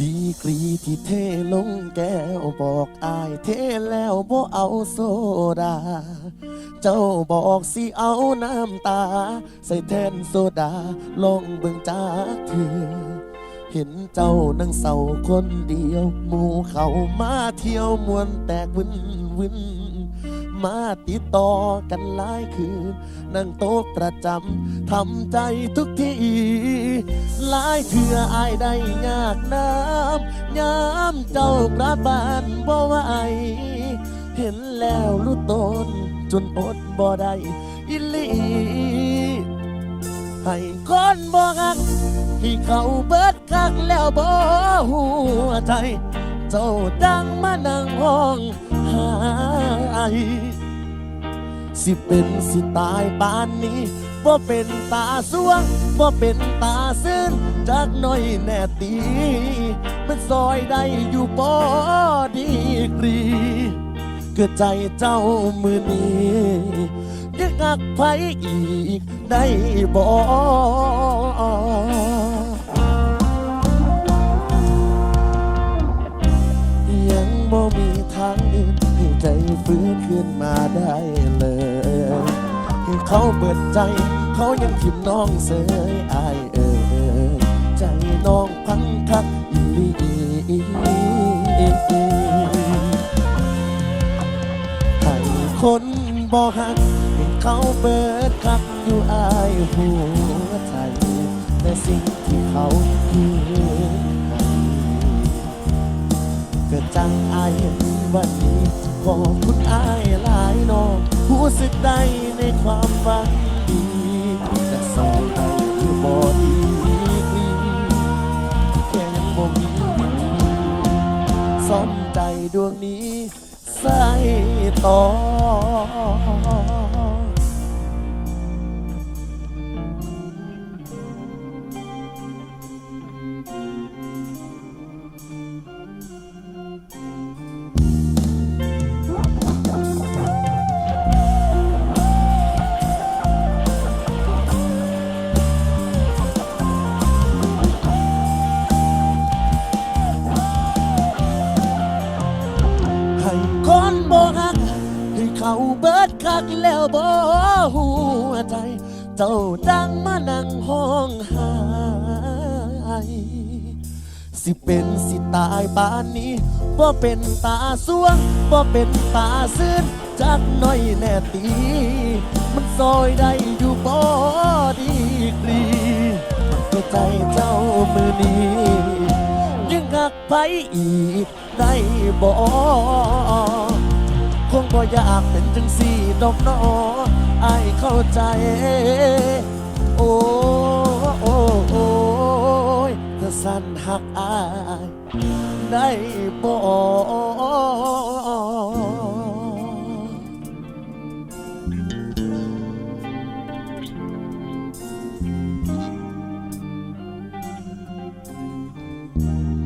ดีกรีที่เทลงแก้วบอกอายเทแล้วบ่เอาโซดา เจ้าบอกสิเอาน้ำตา ใส่แทนโซดาลองเบิ่งจากเธอ เห็นเจ้านั่งเศร้าคนเดียวหมู่เขามาเที่ยวมวนแตกวินวิน มาติดต่อกันหลายคืน นั่งโต๊ะประจำทำใจทุกทีหลายเถื่ออายได้ยากน้ำยามเจ้ากราบานบ่ไหวเห็นแล้วรู้ตนจนอดบ่ได้อิลีให้คนบ่ฮักที่เขาเบิดคักแล้วบ่หัวใจ เจ้าดังมานั่งห้อง สิเป็นสิตายปานนี้บ่เป็นตาสวงบ่เป็นตาซื่นจากหน้อยแน่ตี มันซอยได้อยู่บ่ดีกรีเกิดใจเจ้ามือนี้ยังหักไผอีกได้บ่ บ่มีทางอื่นให้ใจฟื้นขึ้นมาได้เลยให้เขาเปิดใจ เขายังทิมน้องเสยอายเออใจน้องพังคักอีลีให้คนบ่หักให้เขาเปิดคักอยู่อายหัวใจแต่สิ่งที่เขาคือายวันนี้ขอบคุณอายหลายน้องรู้สึกได้ในความฝันดีแต่สอนให้คือบอดีกลีแค่ยังบ่มีวิธีสนใจดวงนี้ใส่ต่อ ให้คนบ่ฮัก ให้เขาเบิดคักแล้วบ่หัวใจ เจ้าดังมานั่งห้องไห้สิเป็นสิตายปานนี้บ่เป็นตาสวงบ่เป็นตาซื่นจักหน้อยแน่ตี มันซอยได้อยู่บ่ดีกรีก็ใจเจ้ามือนี้ ไปอีกได้บ่คงบ่อยากเป็นจังสี่ดอกนอไอเข้าใจ โอ้โอ้โอ้ยถ้าสั่นหักอายได้บ่嗯。